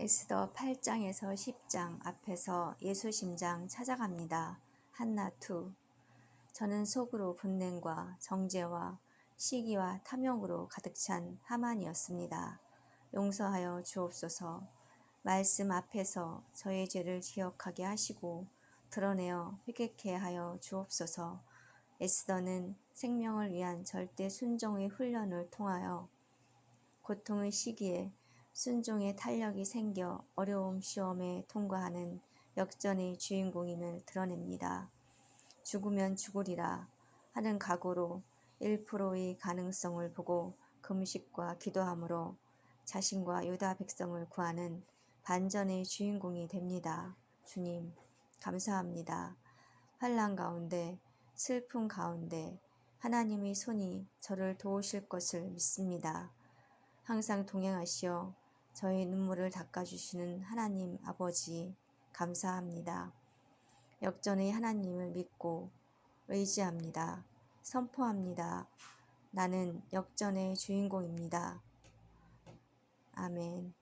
에스더 8장에서 10장 앞에서 예수 심장 찾아갑니다. 한나 2 저는 속으로 분냉과 정죄와 시기와 탐욕으로 가득 찬 하만이었습니다. 용서하여 주옵소서. 말씀 앞에서 저의 죄를 기억하게 하시고 드러내어 회개케 하여 주옵소서. 에스더는 생명을 위한 절대 순종의 훈련을 통하여 고통의 시기에 순종의 탄력이 생겨 어려움 시험에 통과하는 역전의 주인공임을 드러냅니다. 죽으면 죽으리라 하는 각오로 1%의 가능성을 보고 금식과 기도함으로 자신과 유다 백성을 구하는 반전의 주인공이 됩니다. 주님, 감사합니다. 환란 가운데, 슬픔 가운데 하나님의 손이 저를 도우실 것을 믿습니다. 항상 동행하시어 저의 눈물을 닦아주시는 하나님 아버지, 감사합니다. 역전의 하나님을 믿고 의지합니다. 선포합니다. 나는 역전의 주인공입니다. 아멘.